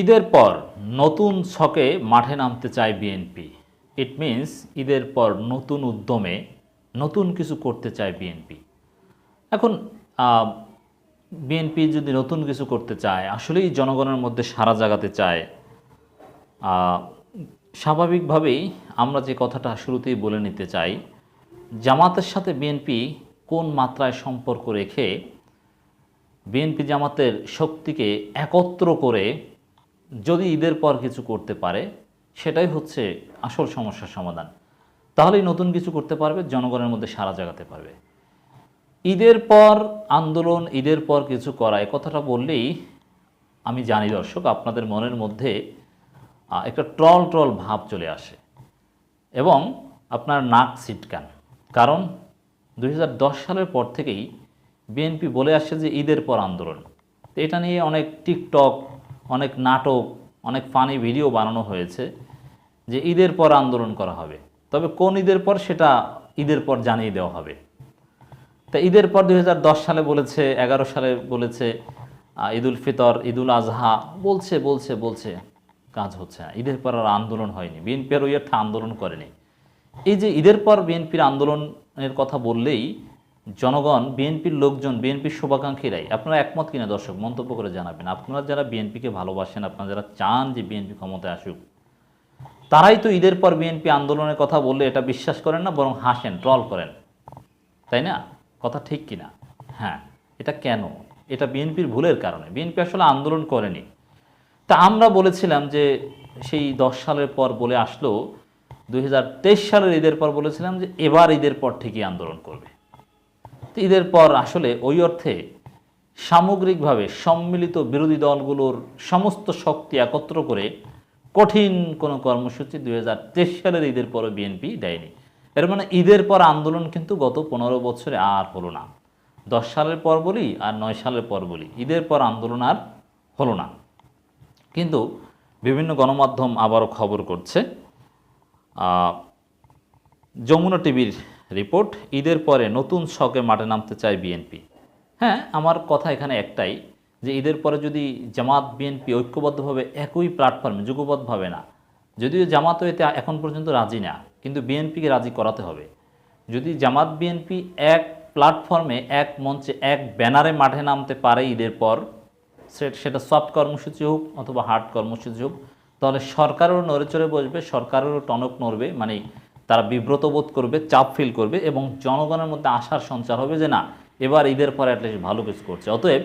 ঈদের পর নতুন ছকে মাঠে নামতে চায় বিএনপি। ইট মিনস ঈদের পর নতুন উদ্যমে নতুন কিছু করতে চায় বিএনপি। এখন বিএনপি যদি নতুন কিছু করতে চায়, আসলেই জনগণের মধ্যে সারা জাগাতে চায়। স্বাভাবিকভাবেই আমরা যে কথাটা শুরুতেই বলে নিতে চাই, জামাতের সাথে বিএনপি কোন মাত্রায় সম্পর্ক রেখে বিএনপি জামাতের শক্তিকে একত্র করে যদি ঈদের পর কিছু করতে পারে, সেটাই হচ্ছে আসল সমস্যার সমাধান। তাহলেই নতুন কিছু করতে পারবে, জনগণের মধ্যে সারা জাগাতে পারবে। ঈদের পর আন্দোলন, ঈদের পর কিছু করা, এ কথাটা বললেই আমি জানি দর্শক, আপনাদের মনের মধ্যে একটা ট্রল ট্রল ভাব চলে আসে। এবং আপনার নাক ছিটকান। কারণ দু হাজার দশ সালের পর থেকেই বিএনপি বলে আসছে যে ঈদের পর আন্দোলন। এটা নিয়ে অনেক টিকটক অনেক নাটক, অনেক ফানি ভিডিও বানানো হয়েছে যে ঈদের পর আন্দোলন করা হবে। তবে কোন ঈদের পর সেটা ঈদের পর জানিয়ে দেওয়া হবে। তা ঈদের পর দু হাজার দশ সালে বলেছে, এগারো সালে বলেছে ঈদুল ফিতর ঈদুল আজহা, বলছে বলছে বলছে, কাজ হচ্ছে না। ঈদের পর আর আন্দোলন হয়নি। বিএনপি আর ওই একটা আন্দোলন করেনি। এই যে ঈদের পর বিএনপির আন্দোলনের কথা বললেই জনগণ, বিএনপির লোকজন, বিএনপির শুভাকাঙ্ক্ষীরাই, আপনারা একমত কিনা দর্শক, মন্তব্য করে জানাবেন। আপনারা যারা বিএনপিকে ভালোবাসেন, আপনারা যারা চান যে বিএনপি ক্ষমতায় আসুক, তারাই তো ঈদের পর বিএনপি আন্দোলনের কথা বললে এটা বিশ্বাস করেন না, বরং হাসেন, ট্রল করেন। তাই না? কথা ঠিক কিনা? হ্যাঁ এটা কেন? এটা বিএনপির ভুলের কারণে। বিএনপি আসলে আন্দোলন করেনি। তা আমরা বলেছিলাম যে সেই দশ সালের পর বলে আসলো দু হাজার তেইশ সালের ঈদের পর বলেছিলাম যে এবার ঈদের পর ঠিকই আন্দোলন করবে। ঈদের পর আসলে ওই অর্থে সামগ্রিকভাবে সম্মিলিত বিরোধী দলগুলোর সমস্ত শক্তি একত্র করে কঠিন কোনো কর্মসূচি দু হাজার তেইশ সালের ঈদের পরে বিএনপি দেয়নি। এর মানে ঈদের পর আন্দোলন কিন্তু গত পনেরো বছরে আর হলো না। দশ সালের পর বলি আর নয় সালের পর বলি, ঈদের পর আন্দোলন আর হলো না। কিন্তু বিভিন্ন গণমাধ্যম আবারও খবর করছে যমুনা টিভির রিপোর্ট। ঈদের পরে নতুন শখে মাঠে নামতে চায় বিএনপি হ্যাঁ আমার কথা এখানে একটাই যে ঈদের পরে যদি জামাত বিএনপি ঐক্যবদ্ধভাবে একই প্ল্যাটফর্মে যুগবদ্ধভাবে না, যদিও জামাতও এতে এখন পর্যন্ত রাজি না, কিন্তু বিএনপিকে রাজি করাতে হবে। যদি জামাত বিএনপি এক প্ল্যাটফর্মে এক মঞ্চে, এক ব্যানারে মাঠে নামতে পারে ঈদের পর সেটা সফট কর্মসূচি হোক অথবা হার্ড কর্মসূচি হোক, তাহলে সরকারও নড়ে চড়ে বসবে, সরকারেরও টনক নড়বে মানে তারা বিব্রত বোধ করবে, চাপ ফিল করবে এবং জনগণের মধ্যে আশার সঞ্চার হবে যে না, এবার ঈদের পরে অ্যাটলিস্ট ভালো কিছু করছে। অতএব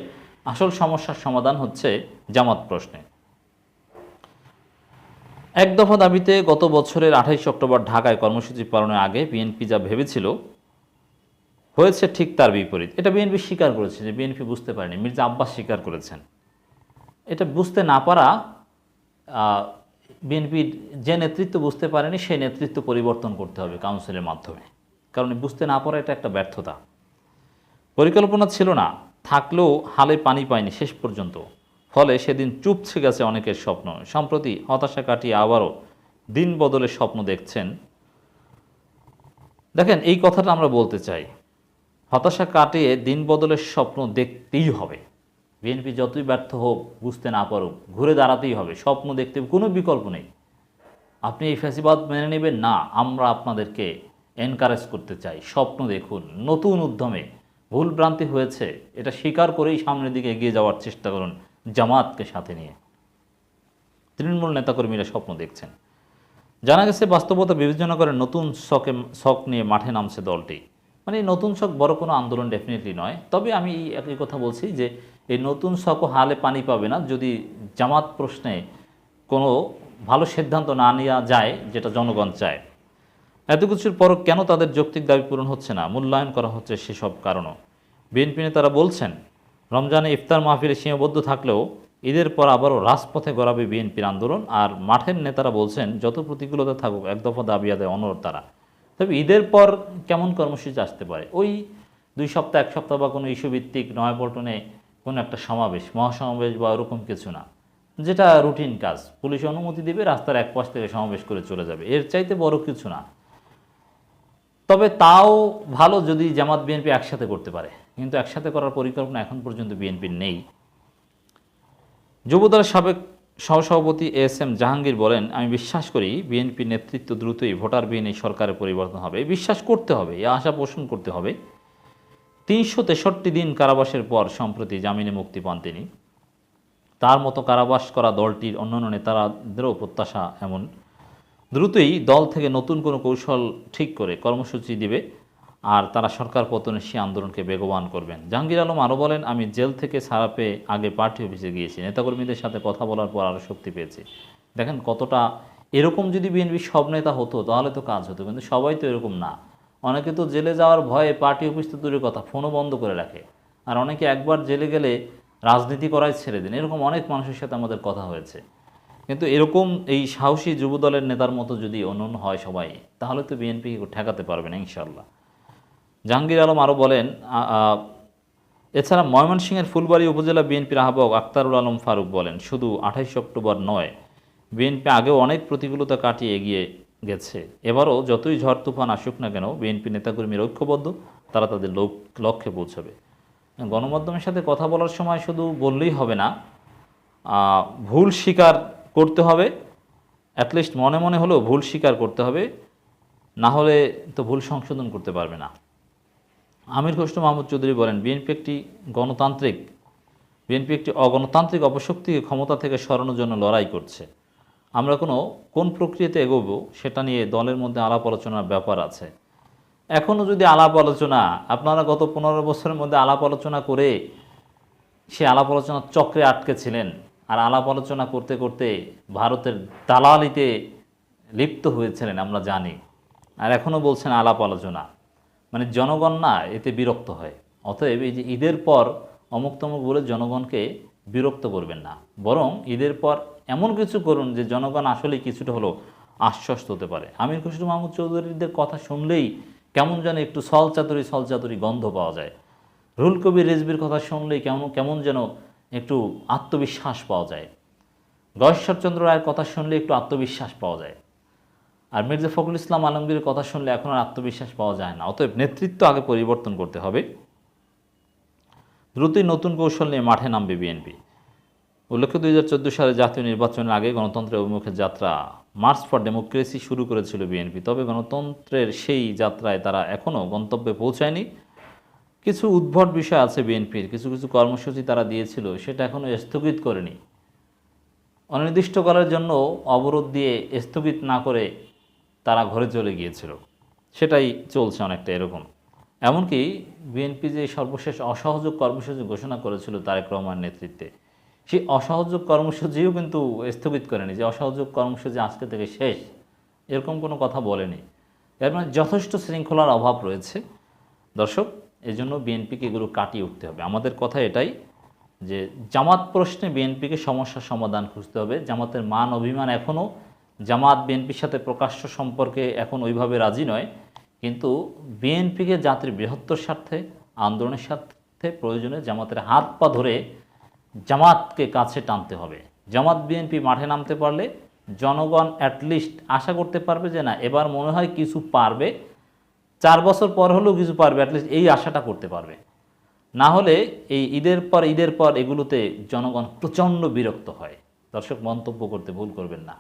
আসল সমস্যার সমাধান হচ্ছে জামাত প্রশ্নে। এক দফা দাবিতে গত বছরের আঠাইশ অক্টোবর ঢাকায় কর্মসূচি পালনের আগে বিএনপি যা ভেবেছিল, হয়েছে ঠিক তার বিপরীত। এটা বিএনপি স্বীকার করেছে যে বিএনপি বুঝতে পারেনি, মির্জা আব্বাস স্বীকার করেছেন। এটা বুঝতে না পারা বিএনপির যে নেতৃত্ব বুঝতে পারেনি, সেই নেতৃত্ব পরিবর্তন করতে হবে কাউন্সিলের মাধ্যমে। কারণ বুঝতে না পারা এটা একটা ব্যর্থতা। পরিকল্পনা ছিল না, থাকলেও হালে পানি পায়নি শেষ পর্যন্ত। ফলে সেদিন চুপছে গেছে অনেকের স্বপ্ন। সম্প্রতি হতাশা কাটিয়ে আবারও দিন বদলের স্বপ্ন দেখছেন। দেখেন, এই কথাটা আমরা বলতে চাই। হতাশা কাটিয়ে দিন বদলের স্বপ্ন দেখতেই হবে। বিএনপি যতই ব্যর্থ হোক, বুঝতে না পারুক, ঘুরে দাঁড়াতেই হবে, স্বপ্ন দেখতে কোনো বিকল্প নেই। আপনি এই ফ্যাসিবাদ মেনে নেবেন? না, আমরা আপনাদেরকে এনকারেজ করতে চাই। স্বপ্ন দেখুন, নতুন উদ্যমে ভুল ভ্রান্তি হয়েছে, এটা স্বীকার করেই সামনের দিকে এগিয়ে যাওয়ার চেষ্টা করুন জামাতকে সাথে নিয়ে। তৃণমূল নেতাকর্মীরা স্বপ্ন দেখছেন। জানা গেছে, বাস্তবতা বিবেচনা করে নতুন শখে শখ নিয়ে মাঠে নামছে দলটি। মানে নতুন শখ বড় কোনো আন্দোলন ডেফিনেটলি নয়। তবে আমি একই কথা বলছি যে, এই নতুন শখও হালে পানি পাবে না যদি জামাত প্রশ্নে কোনো ভালো সিদ্ধান্ত না নেওয়া যায়, যেটা জনগণ চায়। এত কিছুর পরও কেন তাদের যৌক্তিক দাবি পূরণ হচ্ছে না? মূল্যায়ন করা হচ্ছে সেসব কারণও। বিএনপি নেতারা বলছেন, রমজানে ইফতার মাহফিলে সীমাবদ্ধ থাকলেও ঈদের পর আবারও রাজপথে গড়াবে বিএনপির আন্দোলন। আর মাঠের নেতারা বলছেন, যত প্রতিকূলতা থাকুক, এক দফা দাবি আদায় অনর তারা। তবে ঈদের পর কেমন কর্মসূচি আসতে পারে? ওই দুই সপ্তাহ, এক সপ্তাহ বা কোনো ইস্যু ভিত্তিক নয়াপল্টনে কোনো একটা সমাবেশ, মহাসমাবেশ বা ওরকম কিছু না। যেটা রুটিন কাজ। পুলিশ অনুমতি দেবে, রাস্তার এক পাশ থেকে সমাবেশ করে চলে যাবে। এর চাইতে বড় কিছু না। তবে তাও ভালো যদি জামাত বিএনপি একসাথে করতে পারে। কিন্তু একসাথে করার পরিকল্পনা এখন পর্যন্ত বিএনপির নেই। যুবদলের সাবেক সহসভাপতি এস এম জাহাঙ্গীর বলেন, আমি বিশ্বাস করি বিএনপি নেতৃত্ব দ্রুতই ভোটারবিহীন এই সরকারের পরিবর্তন হবে। বিশ্বাস করতে হবে, এই আশা পোষণ করতে হবে। তিনশো তেষট্টি দিন কারাবাসের পর সম্প্রতি জামিনে মুক্তি পান তিনি। তার মতো কারাবাস করা দলটির অন্যান্য নেতারাদেরও প্রত্যাশা এমন। দ্রুতই দল থেকে নতুন কোনো কৌশল ঠিক করে কর্মসূচি দিবে। আর তারা সরকার পতনের সে আন্দোলনকে বেগবান করবেন। জাহাঙ্গীর আলম আরও বলেন, আমি জেল থেকে ছাড়া পেয়ে আগে পার্টি অফিসে গিয়েছি। নেতাকর্মীদের সাথে কথা বলার পর আরও শক্তি পেয়েছি। দেখেন কতটা এরকম যদি বিএনপি সব নেতা হতো, তাহলে তো কাজ হতো। কিন্তু সবাই তো এরকম না। অনেকে তো জেলে যাওয়ার ভয়ে পার্টি অফিস তো দূরের কথা, ফোনও বন্ধ করে রাখে। আর অনেকে একবার জেলে গেলে রাজনীতি করাই ছেড়ে দিন। এরকম অনেক মানুষের সাথে আমাদের কথা হয়েছে। কিন্তু এরকম এই সাহসী যুবদলের নেতার মতো যদি অনন্য হয় সবাই, তাহলে তো বিএনপি ঠেকাতে পারবে না ইনশাল্লাহ জাহাঙ্গীর আলম আরও বলেন এছাড়া ময়মনসিংহের ফুলবাড়ী উপজেলা বিএনপির আহ্বায়ক আক্তারুল আলম ফারুক বলেন, শুধু আঠাইশে অক্টোবর নয়, বিএনপি আগেও অনেক প্রতিকূলতা কাটিয়ে এগিয়ে গেছে। এবারও যতই ঝড় তুফান আসুক না কেন, বিএনপি নেতাকর্মীর ঐক্যবদ্ধ, তারা তাদের লোক, লক্ষ্যে পৌঁছবে। গণমাধ্যমের সাথে কথা বলার সময় শুধু বললেই হবে না ভুল স্বীকার করতে হবে অ্যাটলিস্ট মনে মনে হলেও ভুল স্বীকার করতে হবে, না হলে তো ভুল সংশোধন করতে পারবে না। আমির খসরু মাহমুদ চৌধুরী বলেন, বিএনপি একটি গণতান্ত্রিক, বিএনপি একটি অগণতান্ত্রিক অপশক্তিকে ক্ষমতা থেকে সরানোর জন্য লড়াই করছে। আমরা কোনো, কোন প্রক্রিয়াতে এগোবো সেটা নিয়ে দলের মধ্যে আলাপ আলোচনার ব্যাপার আছে। এখনও যদি আলাপ আলোচনা, আপনারা গত পনেরো বছরের মধ্যে আলাপ আলোচনা করে সে আলাপ আলোচনার চক্রে আটকে ছিলেন আর আলাপ আলোচনা করতে করতে ভারতের দালালিতে লিপ্ত হয়েছিলেন আমরা জানি। আর এখনও বলছেন আলাপ আলোচনা। মানে জনগণ না এতে বিরক্ত হয়। অতএব এই যে ঈদের পর অমুক তমুক বলে জনগণকে বিরক্ত করবেন না। বরং ঈদের পর এমন কিছু করুন যে জনগণ আসলে কিছুটা হলেও আশ্বস্ত হতে পারে। আমির খুশরু মাহমুদ চৌধুরীদের কথা শুনলেই কেমন যেন একটু সলচাতুরি সলচাতুরি গন্ধ পাওয়া যায়। রুল কবির রেজবির কথা শুনলেই কেমন কেমন যেন একটু আত্মবিশ্বাস পাওয়া যায়। গয়েশ্বরচন্দ্র রায়ের কথা শুনলে একটু আত্মবিশ্বাস পাওয়া যায়। আর মির্জা ফখরুল ইসলাম আলমগীরের কথা শুনলে এখন আর আত্মবিশ্বাস পাওয়া যায় না। অতএব নেতৃত্ব আগে পরিবর্তন করতে হবে। দ্রুতই নতুন কৌশল নিয়ে মাঠে নামবে বিএনপি। উল্লেখ্য, দুই হাজার চোদ্দ সালে জাতীয় নির্বাচনের আগে গণতন্ত্রের অভিমুখে যাত্রা মার্চ ফর ডেমোক্রেসি শুরু করেছিল বিএনপি। তবে গণতন্ত্রের সেই যাত্রায় তারা এখনও গন্তব্যে পৌঁছায়নি। কিছু উদ্ভট বিষয় আছে বিএনপির। কিছু কিছু কর্মসূচি তারা দিয়েছিল, সেটা এখনও স্থগিত করেনি। অনির্দিষ্টকালের জন্য অবরোধ দিয়ে স্থগিত না করে তারা ঘরে চলে গিয়েছিল। সেটাই চলছে অনেকটা এরকম। এমনকি বিএনপি যে সর্বশেষ অসহযোগ কর্মসূচি ঘোষণা করেছিল তারেক রহমানের নেতৃত্বে, সেই অসহযোগ কর্মসূচিও কিন্তু স্থগিত করেনি। যে অসহযোগ কর্মসূচি আজকে থেকে শেষ, এরকম কোনো কথা বলেনি। এর মানে যথেষ্ট শৃঙ্খলার অভাব রয়েছে। দর্শক এই জন্য বিএনপিকে এগুলো কাটিয়ে উঠতে হবে। আমাদের কথা এটাই যে জামাত প্রশ্নে বিএনপিকে সমস্যার সমাধান খুঁজতে হবে। জামাতের মান, অভিমান এখনও জামাত, বিএনপির সাথে প্রকাশ্য সম্পর্কে এখন ওইভাবে রাজি নয়। কিন্তু বিএনপিকে জাতির বৃহত্তর স্বার্থে, আন্দোলনের স্বার্থে প্রয়োজনে জামাতের হাত পা ধরে জামাতকে কাছে টানতে হবে। জামাত, বিএনপি মাঠে নামতে পারলে জনগণ অ্যাটলিস্ট আশা করতে পারবে যে না, এবার মনে হয় কিছু পারবে। চার বছর পর হলেও কিছু পারবে অ্যাটলিস্ট এই আশাটা করতে পারবে। না হলে এই ঈদের পর ঈদের পর এগুলোতে জনগণ প্রচণ্ড বিরক্ত হয়। দর্শক, মন্তব্য করতে ভুল করবেন না।